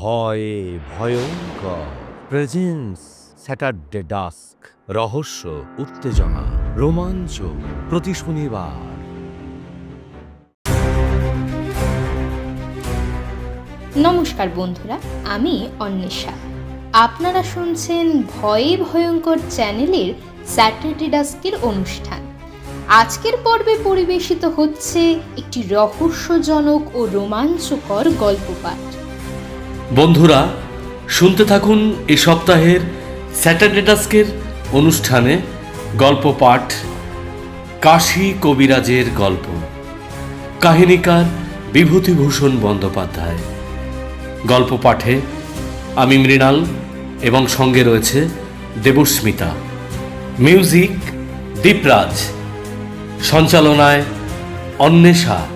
ভয়ে ভয়ঙ্কর। Presence, Saturday dusk, রহস্য, উত্তেজনা, রোমাঞ্চ প্রতি শনিবার। নমস্কার বন্ধুরা, আমি অন্বেষা। আপনারা শুনছেন ভয়ে ভয়ঙ্কর চ্যানেলের স্যাটারডে ডাস্কের অনুষ্ঠান। আজকের পর্বে পরিবেশিত হচ্ছে একটি রহস্যজনক ও রোমাঞ্চকর গল্প পাঠ বন্ধুরা, শুনতে থাকুন এই সপ্তাহের স্যাটারডে টাস্কের অনুষ্ঠানে গল্প পাঠ কাশী কবিরাজের গল্প। কাহিনীকার বিভূতিভূষণ বন্দ্যোপাধ্যায়। গল্প পাঠে আমি মৃণাল এবং সঙ্গে রয়েছে দেবস্মিতা। মিউজিক দীপরাজ। সঞ্চালনায় অন্বেষা।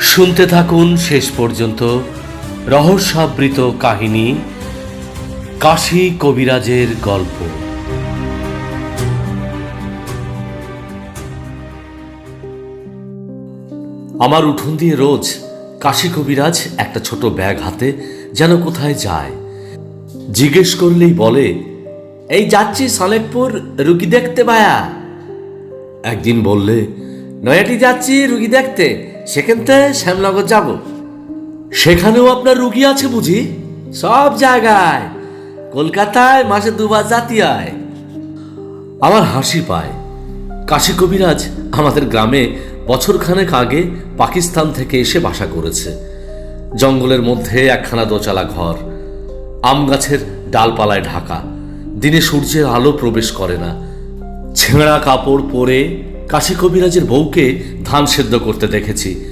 শুনতে থাকুন শেষ পর্যন্ত রহস্যাবৃত কাহিনী কাশী কবিরাজের গল্প। আমার উঠোন দিয়ে রোজ কাশী কবিরাজ একটা ছোট ব্যাগ হাতে যেন কোথায় যায়। জিজ্ঞেস করলেই বলে, এই যাচ্ছি সলেকপুর রুগী দেখতে ভায়া। একদিন বললে, নয়াটি যাচ্ছি রুগী দেখতে, সেখান থেকে শ্যামনগর যাব। সেখানেও আপনার রুগী আছে বুঝি? সব জায়গায়। কলকাতায়, মাসে দুবার জাতি আয় আমার হাসি পায়। কাশী কবিরাজ আমাদের গ্রামে বছরখানেক আগে পাকিস্তান থেকে এসে বাসা করেছে। জঙ্গলের মধ্যে একখানা দোচালা ঘর। আম গাছের ডালপালায় ঢাকা। দিনে সূর্যের আলো প্রবেশ করে না। ছেঁড়া কাপড় পরে কাশী কবিরাজের বউকে ধান সেদ্ধ করতে দেখেছি।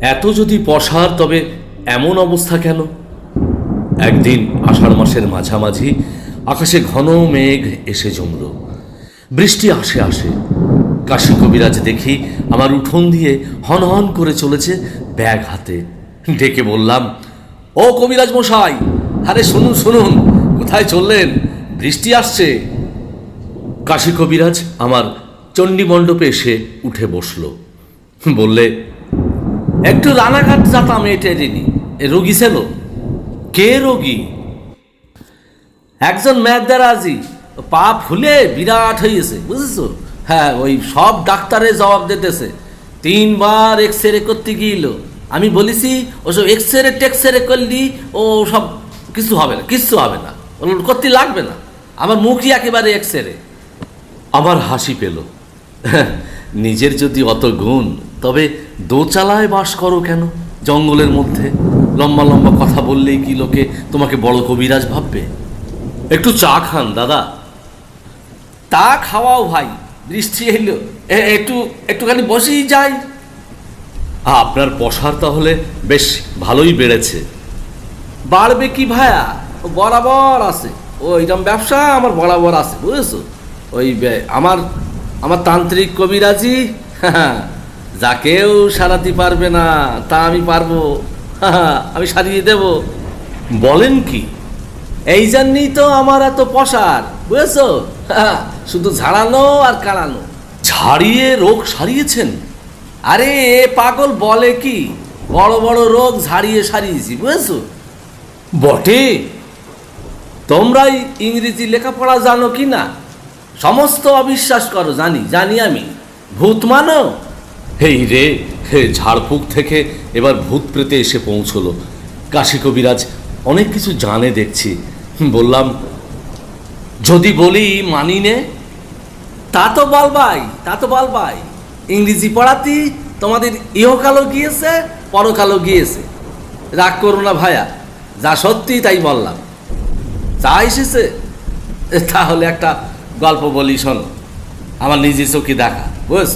এত যদি পশার তবে এমন অবস্থা কেন একদিন আষাঢ় মাসের মাঝামাঝি আকাশে ঘন মেঘ এসে জমল। বৃষ্টি আসে আসে। কাশী কবিরাজ দেখি আমার উঠোন দিয়ে হন হন করে চলেছে ব্যাগ হাতে। ডেকে বললাম, ও কবিরাজ মশাই, আরে শুনুন শুনুন, কোথায় চললেন? বৃষ্টি আসছে। কাশী কবিরাজ আমার চণ্ডী মণ্ডপে এসে উঠে বসল। বললে একটু রানাঘাট যেতাম এটা দিনই রোগী ছিল? কে রোগী? একজন ম্যাদারাজি। পা ফুলে বিরাট হয়েছে বুঝেছ? হ্যাঁ ওই সব ডাক্তারে জবাব দিতেছে। তিনবার এক্স রে করতে গিয়েছিল আমি বলেছি, ওসব এক্স রে টেক্স রে করলি ও সব কিছু হবে না, কিচ্ছু হবে না। ওগুলো করতে লাগবে না। আমার মুখই একেবারে এক্স রে আমার হাসি পেল। নিজের যদি অত গুণ, তবে দোচালায় বাস করো কেন? জঙ্গলের মধ্যে লম্বা লম্বা কথা বললেই কি লোকে তোমাকে বড় কবিরাজ ভাববে? একটু চা খান দাদা। তা খাওয়াও ভাই বৃষ্টি এলো। একটু একটুখানি বসেই যাই। আপনার পশার তাহলে বেশ ভালোই বেড়েছে। বাড়বে কি ভায়া? ও বরাবর আছে। ও এইরকম ব্যবসা আমার বরাবর আছে বুঝেছ? ওই আমার আমার তান্ত্রিক কবিরাজি যাকেও সারাতে পারবে না, তা আমি পারব। আমি সারিয়ে দেব। বলেন কি? এই জন্যই তো আমার এত পশার বুঝেছ? শুধু ঝাড়ানো আর কাড়ানো। ঝাড়িয়ে রোগ সারিয়েছেন? আরে, এ পাগল বলে কি? বড় বড় রোগ ঝাড়িয়ে সারিয়েছি, বুঝেছ? বটে। তোমরাই ইংরেজি লেখাপড়া জানো কি না? সমস্ত অবিশ্বাস করো, জানি জানি আমি। ভূত মানো? হেই রে, হে ঝাড়ফুঁক থেকে এবার ভূত প্রেতে এসে পৌঁছলো। কাশী কবিরাজ অনেক কিছু জানে দেখছি। বললাম, যদি বলি মানি নে? তা তো বলবাই তা তো বলবাই ইংরেজি পড়াতি, তোমাদের ইহকালও গিয়েছে, পরকালও গিয়েছে। রাগ করো না ভাইয়া, যা সত্যি তাই বললাম। যা এসেছে তাহলে একটা গল্প বলি শোনো। আমার নিজে চোখে দেখা, বুঝেছ?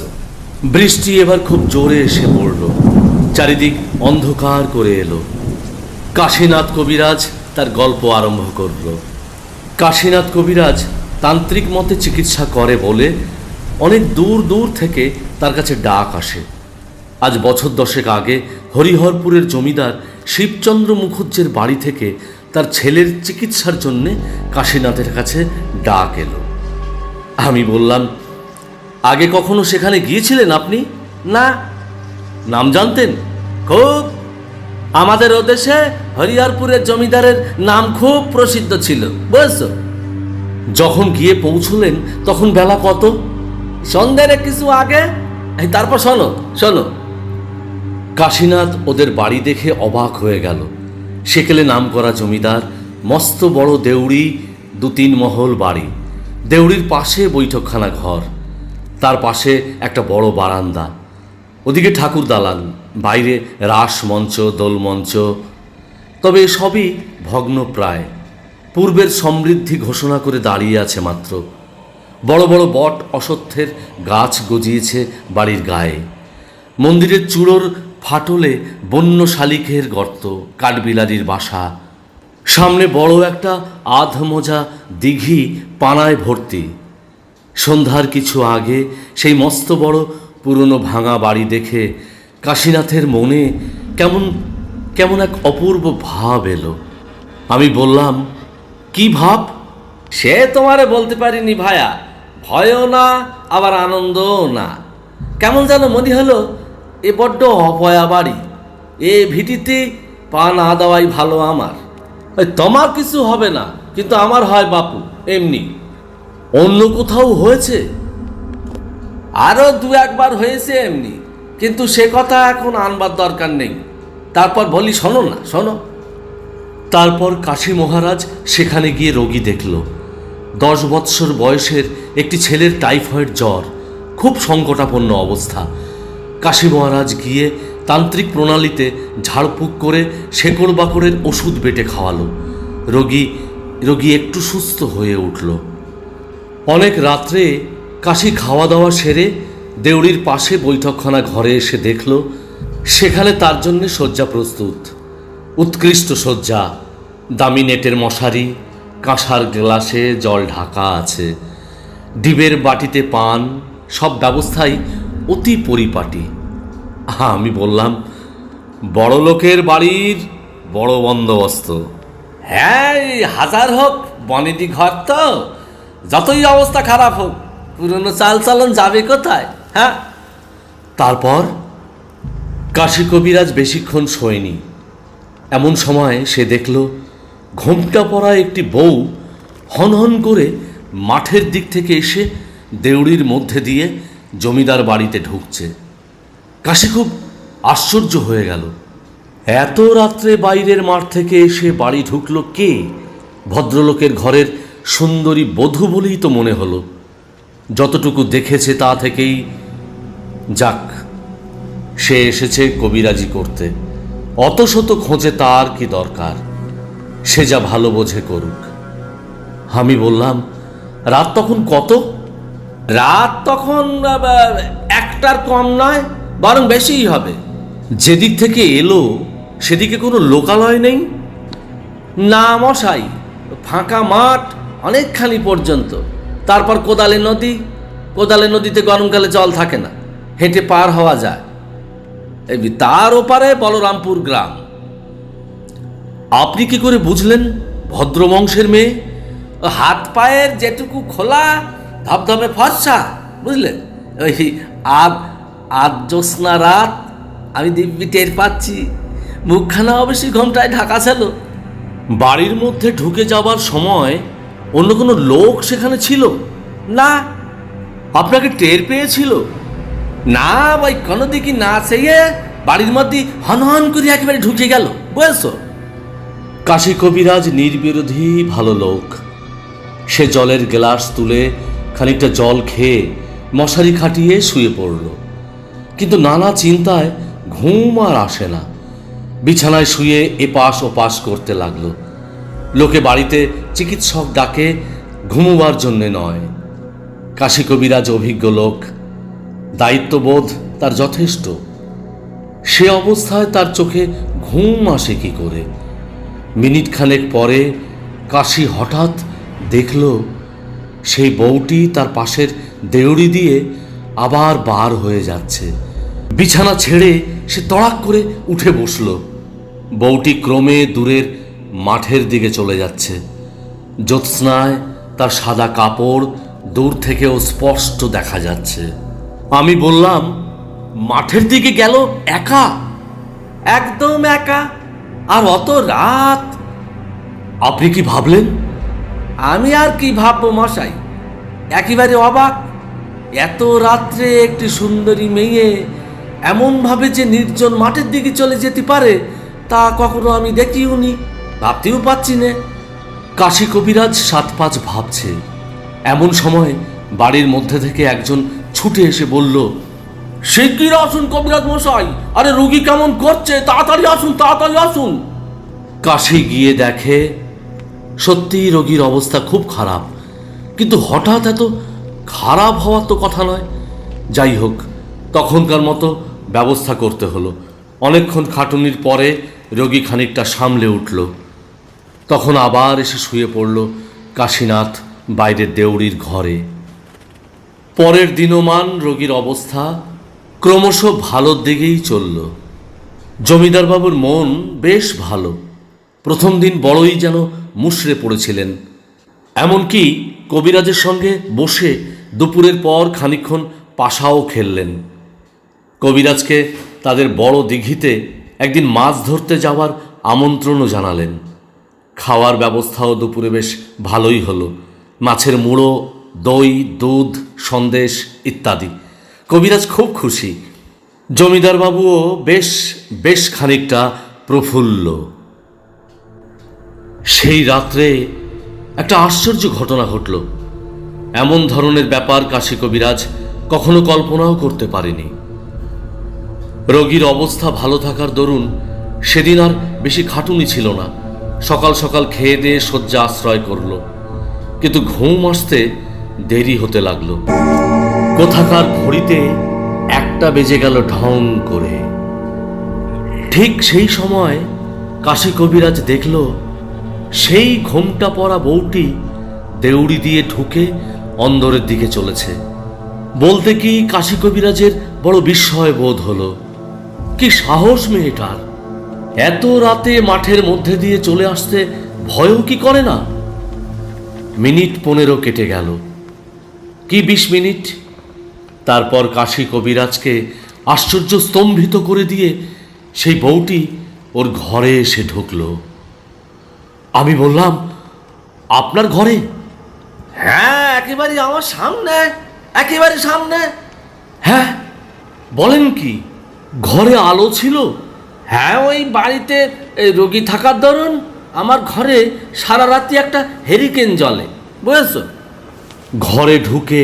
বৃষ্টি এবার খুব জোরে এসে পড়ল। চারিদিক অন্ধকার করে এলো। কাশীনাথ কবিরাজ তার গল্প আরম্ভ করল। কাশীনাথ কবিরাজ তান্ত্রিক মতে চিকিৎসা করে বলে অনেক দূর দূর থেকে তার কাছে ডাক আসে। আজ বছর দশেক আগে হরিহরপুরের জমিদার শিবচন্দ্র মুখুজ্জের বাড়ি থেকে তার ছেলের চিকিৎসার জন্যে কাশীনাথের কাছে ডাক এলো। আমি বললাম আগে কখনো সেখানে গিয়েছিলেন আপনি? না। নাম জানতেন? খুব। আমাদের ওদেশে হরিহরপুরের জমিদারের নাম খুব প্রসিদ্ধ ছিল, বুঝছ? যখন গিয়ে পৌঁছলেন, তখন বেলা কত? সন্ধ্যের কিছু আগে? তারপর শোনো শোনো। কাশীনাথ ওদের বাড়ি দেখে অবাক হয়ে গেল। সেকেলে নাম করা জমিদার, মস্ত বড় দেউড়ি দু তিন মহল বাড়ি। দেউড়ির পাশে বৈঠকখানা ঘর। তার পাশে একটা বড় বারান্দা। ওদিকে ঠাকুর দালান, বাইরে রাস মঞ্চ দোলমঞ্চ তবে সবই ভগ্ন প্রায় পূর্বের সমৃদ্ধি ঘোষণা করে দাঁড়িয়ে আছে মাত্র। বড় বড় বট অসত্যের গাছ গজিয়েছে বাড়ির গায়ে। মন্দিরের চূড়োর ফাটলে বন্য শালিকের গর্ত কাঠবিলারির বাসা। সামনে বড় একটা আধ মোজা দিঘি পানায় ভর্তি। সন্ধ্যার কিছু আগে সেই মস্ত বড় পুরনো ভাঙা বাড়ি দেখে কাশীনাথের মনে কেমন কেমন এক অপূর্ব ভাব এলো। আমি বললাম, কি ভাব? সে তোমারে বলতে পারিনি ভায়া। ভয়ও না, আবার আনন্দও না। কেমন যেন মনে হলো, এ বড্ড অপয়া বাড়ি। এ ভিটিতে পা না দেওয়াই ভালো আমার। তোমার কিছু হবে না, কিন্তু আমার হয় বাপু, এমনি। অন্য কোথাও হয়েছে? আরও দু একবার হয়েছে এমনি, কিন্তু সে কথা এখন আনবার দরকার নেই। তারপর বলি, শোনো না, শোনো। তারপর কাশী মহারাজ সেখানে গিয়ে রোগী দেখল। দশ বৎসর বয়সের একটি ছেলের টাইফয়েড জ্বর, খুব সংকটাপন্ন অবস্থা। কাশী মহারাজ গিয়ে তান্ত্রিক প্রণালীতে ঝাড়ফুঁক করে শেকড় বাকড়ের ওষুধ বেটে খাওয়ালো। রোগী রোগী একটু সুস্থ হয়ে উঠল। অনেক রাত্রে কাশি খাওয়া দাওয়া সেরে দেউড়ির পাশে বৈঠকখানা ঘরে এসে দেখল, সেখানে তার জন্য শয্যা প্রস্তুত। উৎকৃষ্ট শয্যা, দামি নেটের মশারি, কাঁসার গ্লাসে জল ঢাকা আছে, ডিবের বাটিতে পান, সব ব্যবস্থাই অতি পরিপাটি। হ্যাঁ আমি বললাম, বড় লোকের বাড়ির বড় বন্দোবস্ত। হ্যাঁ হাজার হোক, বনেদি ঘর তো। যতই অবস্থা খারাপ হোক, পুরনো চাল চালন যাবে কোথায় হ্যাঁ? তারপর কাশী কবিরাজ বেশিক্ষণ শোয়নি। এমন সময় সে দেখল, ঘোমটা পরা একটি বউ হনহন করে মাঠের দিক থেকে এসে দেউড়ির মধ্যে দিয়ে জমিদার বাড়িতে ঢুকছে। কাশি খুব আশ্চর্য হয়ে গেল। এত রাত্রে বাইরের মাঠ থেকে এসে বাড়ি ঢুকলো কে? ভদ্রলোকের ঘরের সুন্দরী বধূ বলেই তো মনে হলো। যতটুকু দেখেছে তা থেকেই যাক, সে এসেছে কবিরাজি করতে। অত শত খোঁজে তার কি দরকার? সে যা ভালো বোঝে করুক। আমি বললাম, রাত তখন কত? রাত তখন একটার কম নয়, বরং বেশিই হবে। যেদিক থেকে এলো, সেদিকে কোনো লোকালয় নেই? না মশাই, ফাঁকা মাঠ অনেকখানি পর্যন্ত। তারপর কোদালে নদী, কোদালে নদীতে গরমকালে জল থাকে না। হেঁটে পার হওয়া যায়। তার ওপারে বলরামপুর গ্রাম। আপনি কি করে বুঝলেন, ভদ্রবংশের মেয়ে? হাত পায়ের যেটুকু খোলা ধবধবে ফর্সা, বুঝলেন? ওই আদ আদ জ্যোৎস্না রাত, আমি দিব্যি টের পাচ্ছি। মুখখানা অবশ্যই ঘোমটায় ঢাকা ছিল। বাড়ির মধ্যে ঢুকে যাবার সময় অন্য কোনো লোক সেখানে ছিল? না। আপনাকে টের পেয়েছিল? না, ভাই, কোনো দিকে না। চেয়ে বাড়ির মধ্যে হন হন করে একেবারে ঢুকে গেল, বুঝেছ? কাশী কবিরাজ নির্বিরোধী ভালো লোক। সে জলের গ্লাস তুলে খানিকটা জল খেয়ে মশারি খাটিয়ে শুয়ে পড়ল। কিন্তু নানা চিন্তায় ঘুম আর আসে না। বিছানায় শুয়ে এপাশ ওপাশ করতে লাগল। লোকে বাড়িতে চিকিৎসক ডাকে, ঘুমোবার জন্যে নয়। কাশী কবিরাজ অভিজ্ঞ লোক, দায়িত্ববোধ তার যথেষ্ট। সে অবস্থায় তার চোখে ঘুম আসে কি করে? মিনিট খানেক পরে কাশি হঠাৎ দেখল, সেই বউটি তার পাশের দেউড়ি দিয়ে আবার বার হয়ে যাচ্ছে। বিছানা ছেড়ে সে তড়াক করে উঠে বসল। বউটি ক্রমে দূরের মাঠের দিকে চলে যাচ্ছে। জ্যোৎস্নায় তার সাদা কাপড় দূর থেকেও স্পষ্ট দেখা যাচ্ছে। আমি বললাম, মাঠের দিকে গেল একা? একদম একা। আর অত রাত? আপনি কি ভাবলেন? আমি আর কি ভাববো মশাই? একেবারে অবাক। এত রাত্রে একটি সুন্দরী মেয়ে এমনভাবে যে নির্জন মাঠের দিকে চলে যেতে পারে, তা কখনো আমি দেখিও নি ভাবতেও পাচ্ছি না। কাশী কবিরাজ সাত পাঁচ ভাবছে। এমন সময় বাড়ির মধ্যে থেকে একজন ছুটে এসে বলল শিগগির আসুন কবিরাজ মশাই? আরে রুগী কেমন করছে? তাড়াতাড়ি আসুন তাড়াতাড়ি আসুন। কাশি গিয়ে দেখে, সত্যিই রোগীর অবস্থা খুব খারাপ। কিন্তু হঠাৎ এত খারাপ হওয়ার তো কথা নয়। যাই হোক, তখনকার মতো ব্যবস্থা করতে হলো। অনেকক্ষণ খাটুনির পরে রোগী খানিকটা সামলে উঠল। তখন আবার এসে শুয়ে পড়ল কাশীনাথ বাইরের দেউড়ির ঘরে। পরের দিনমান রোগীর অবস্থা ক্রমশ ভালোর দিকেই চলল। জমিদারবাবুর মন বেশ ভালো। প্রথম দিন বড়ই যেন মুষড়ে পড়েছিলেন। এমনকি কবিরাজের সঙ্গে বসে দুপুরের পর খানিকক্ষণ পাশাও খেললেন। কবিরাজকে তাদের বড় দিঘিতে একদিন মাছ ধরতে যাওয়ার আমন্ত্রণও জানালেন। খাওয়ার ব্যবস্থাও দুপুরে বেশ ভালোই হলো। মাছের মুড়ো, দই, দুধ, সন্দেশ ইত্যাদি। কবিরাজ খুব খুশি। জমিদারবাবুও বেশ বেশ খানিকটা প্রফুল্ল। সেই রাত্রে একটা আশ্চর্য ঘটনা ঘটল। এমন ধরনের ব্যাপার কাশী কবিরাজ কখনো কল্পনাও করতে পারেনি। রোগীর অবস্থা ভালো থাকার দরুন সেদিন আর বেশি খাটুনি ছিল না। সকাল সকাল খেয়ে দিয়ে শয্যা আশ্রয় করল। কিন্তু ঘুম আসতে দেরি হতে লাগল। কোথাকার ঘড়িতে একটা বেজে গেল ঢং করে। ঠিক সেই সময় কাশী কবিরাজ দেখল, সেই ঘোমটা পরা বউটি দেউড়ি দিয়ে ঢুকে অন্দরের দিকে চলেছে। বলতে কি কাশী কবিরাজের বড় বিস্ময় বোধ হলো। কি সাহস মেয়েটার! এত রাতে মাঠের মধ্যে দিয়ে চলে আসতে ভয়ও কি করে না? মিনিট পনেরো কেটে গেল। কি বিশ মিনিট? তারপর কাশী কবিরাজকে আশ্চর্য স্তম্ভিত করে দিয়ে সেই বউটি ওর ঘরে এসে ঢুকলো। আমি বললাম, আপনার ঘরে? হ্যাঁ একেবারে আমার সামনে, একেবারে সামনে। হ্যাঁ বলেন কি, ঘরে আলো ছিল? হ্যাঁ ওই বাড়িতে রোগী থাকার দরুন আমার ঘরে সারা রাতি একটা হেরিকেন জলে বুঝেছ? ঘরে ঢুকে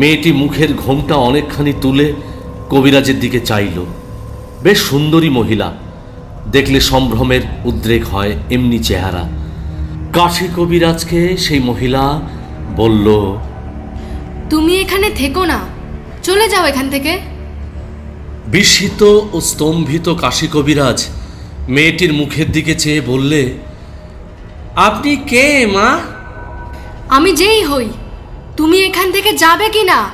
মেয়েটি মুখের ঘোমটা অনেকখানি তুলে কবিরাজের দিকে চাইল। বেশ সুন্দরী মহিলা, দেখলে সম্ভ্রমের উদ্রেক হয় এমনি চেহারা। কাশি কবিরাজকে সেই মহিলা বলল, তুমি এখানে থেকো না, চলে যাও এখান থেকে। বিস্মিত ও স্তম্ভিত কাশী কবিরাজ মেয়েটির মুখের দিকে চেয়ে বললে আপনি কে মা? আমি যেই হই। তুমি এখান থেকে যাবে কি না?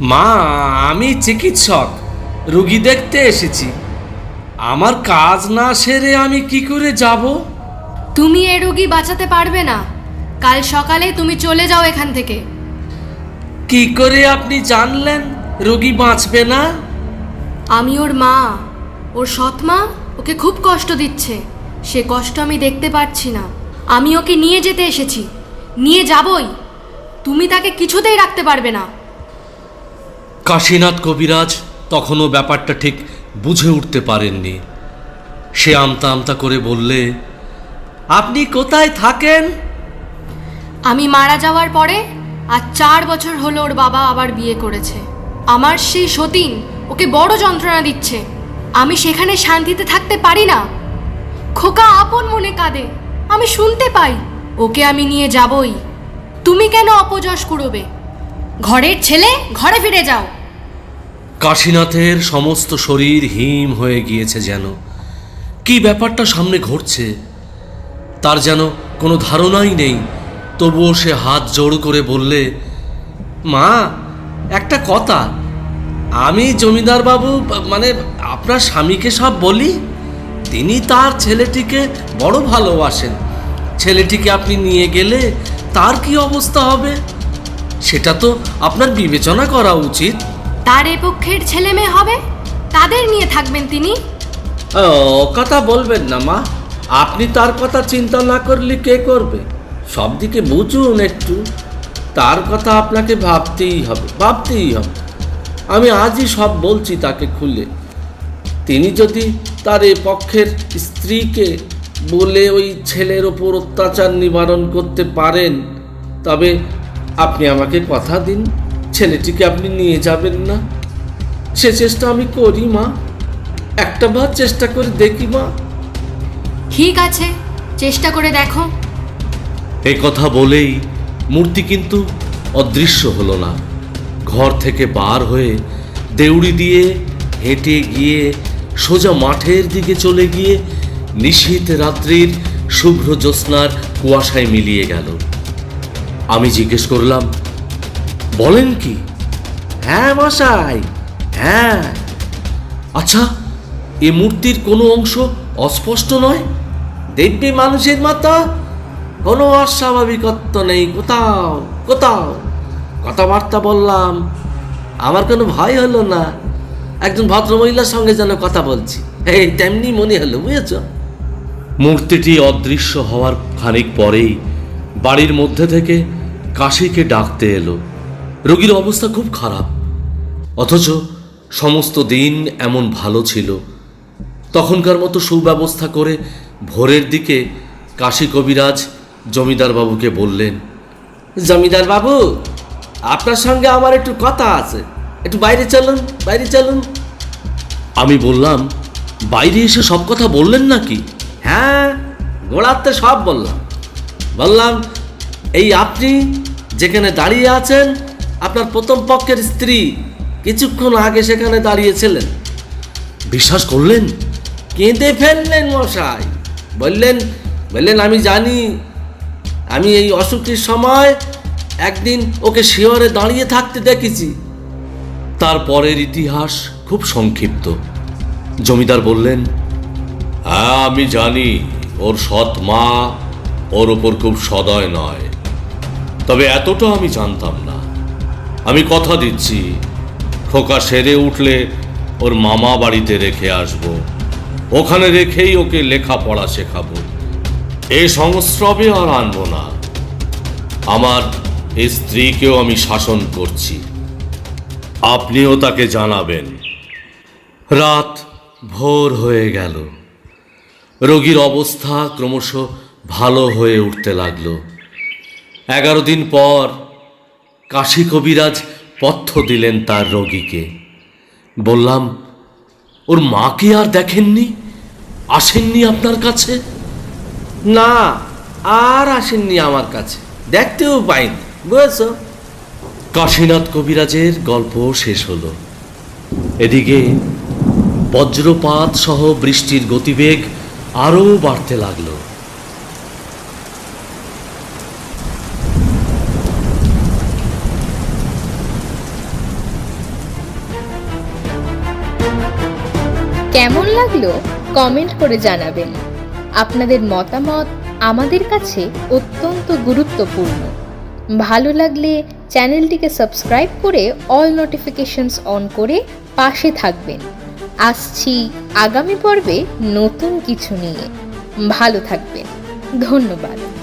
মা আমি চিকিৎসক। রুগী দেখতে এসেছি। আমার কাজ না সেরে আমি কি করে যাব? তুমি এ রুগী বাঁচাতে পারবে না। কাল সকালে তুমি চলে যাও এখান থেকে। কি করে আপনি জানলেন? রুগী বাঁচবে না? আমি ওর মা। ওর সৎ মা ওকে খুব কষ্ট দিচ্ছে। সে কষ্ট আমি দেখতে পাচ্ছি না। আমি ওকে নিয়ে যেতে এসেছি। নিয়ে যাবই। তুমি তাকে কিছুতেই রাখতে পারবে না। কাশীনাথ কবিরাজ তখনও ব্যাপারটা ঠিক বুঝে উঠতে পারেননি। সে আমতা আমতা করে বললে আপনি কোথায় থাকেন? আমি মারা যাওয়ার পরে আর চার বছর হলো ওর বাবা আবার বিয়ে করেছে। আমার সেই সতীন ওকে বড় যন্ত্রণা দিচ্ছে। আমি সেখানে শান্তিতে থাকতে পারি না। খোকা আপন মনে কাঁদে। আমি শুনতে পাই, ওকে আমি নিয়ে যাবই। তুমি কেন অপযশ কুড়োবে? ঘরের ছেলে, ঘরে ফিরে যাও। কাশীনাথের সমস্ত শরীর হিম হয়ে গিয়েছে যেন। কি ব্যাপারটা সামনে ঘটছে, তার যেন কোনো ধারণাই নেই। তবুও সে হাত জোড় করে বললে, মা, একটা কথা আমি জমিদার বাবু মানে আপনার স্বামীকে সব বলি তিনি তার ছেলেটিকে বড় ভালোবাসেন। ছেলেটিকে আপনি নিয়ে গেলে তার কি অবস্থা হবে? সেটা তো আপনার বিবেচনা করা উচিত। তার এ পক্ষের ছেলে মেয়ে হবে? তাদের নিয়ে থাকবেন তিনি? ও কথা বলবেন না মা। আপনি তার কথা চিন্তা না করলে কে করবে? সব দিকে বুঝুন একটু। তার কথা আপনাকে ভাবতেই হবে ভাবতেই হবে। আমি আজই সব বলছি তাকে খুলে। তিনি যদি তার এ পক্ষের স্ত্রীকে বলে ওই ছেলের ওপর অত্যাচার নিবারণ করতে পারেন তবে আপনি আমাকে কথা দিন ছেলেটিকে আপনি নিয়ে যাবেন না। সে চেষ্টা আমি করি মা। একটা বার চেষ্টা করে দেখি মা। ঠিক আছে চেষ্টা করে দেখো। এ কথা বলেই মূর্তি কিন্তু অদৃশ্য হলো না। ঘর থেকে বার হয়ে দেউড়ি দিয়ে হেঁটে গিয়ে সোজা মাঠের দিকে চলে গিয়ে নিশীত রাত্রির শুভ্র জ্যোৎস্নার কুয়াশায় মিলিয়ে গেল। আমি জিজ্ঞেস করলাম, বলেন কি? হ্যাঁ মশাই হ্যাঁ। আচ্ছা এ মূর্তির কোনো অংশ অস্পষ্ট নয়? দিব্যি মানুষের মতো কোনো অস্বাভাবিকত্ব নেই, কোথাও কোথাও। কথাবার্তা বললাম। আমার কোনো ভয় হলো না। একজন ভদ্রমহিলার সঙ্গে যেন কথা বলছি। এই তেমনি মনে হলো বুঝেছ? মূর্তিটি অদৃশ্য হওয়ার খানিক পরেই বাড়ির মধ্যে থেকে কাশিকে ডাকতে এলো। রোগীর অবস্থা খুব খারাপ। অথচ সমস্ত দিন এমন ভালো ছিল। তখনকার মতো সুব্যবস্থা করে ভোরের দিকে কাশী কবিরাজ জমিদার বাবুকে বললেন জমিদার বাবু আপনার সঙ্গে আমার একটু কথা আছে। একটু বাইরে চলুন বাইরে চলুন। আমি বললাম বাইরে এসে সব কথা বললেন নাকি? হ্যাঁ গোড়াতে সব বললাম। বললাম এই আপনি যেখানে দাঁড়িয়ে আছেন আপনার প্রথম পক্ষের স্ত্রী কিছুক্ষণ আগে সেখানে দাঁড়িয়েছিলেন। বিশ্বাস করলেন? কেঁদে ফেললেন মশাই। বললেন বললেন আমি জানি আমি এই অসুখের সময় একদিন ওকে শিওরে দাঁড়িয়ে থাকতে দেখেছি। তারপরের ইতিহাস খুব সংক্ষিপ্ত। জমিদার বললেন হ্যাঁ আমি জানি, ওর সৎ মা ওর ওপর খুব সদয় নয়। তবে এতটা আমি জানতাম না। আমি কথা দিচ্ছি, খোকা সেরে উঠলে ওর মামা বাড়িতে রেখে আসব। ওখানে রেখেই ওকে লেখাপড়া শেখাবো। এ সংস্রবে আর আনব না। আমার স্ত্রীকেও আমি শাসন করছি। আপনিও তাকে জানাবেন। রাত ভোর হয়ে গেল। রোগীর অবস্থা ক্রমশ ভালো হয়ে উঠতে লাগল। এগারো দিন পর কাশী কবিরাজ পথ্য দিলেন তার রোগীকে। বললাম, ওর মাকে আর দেখেননি? আসেননি আপনার কাছে? না, আর আসেননি আমার কাছে। দেখতেও পাইনি। বুঝেছ? কাশীনাথ কবিরাজের গল্প শেষ হলো। এদিকে বজ্রপাত সহ বৃষ্টির গতিবেগ আরও বাড়তে লাগল। কেমন লাগল? কমেন্ট করে জানাবেন। আপনাদের মতামত আমাদের কাছে অত্যন্ত গুরুত্বপূর্ণ। ভালো লাগলে চ্যানেলটিকে সাবস্ক্রাইব করে অল নোটিফিকেশনস অন করে পাশে থাকবেন। আসছি আগামী পর্বে নতুন কিছু নিয়ে। ভালো থাকবেন। ধন্যবাদ।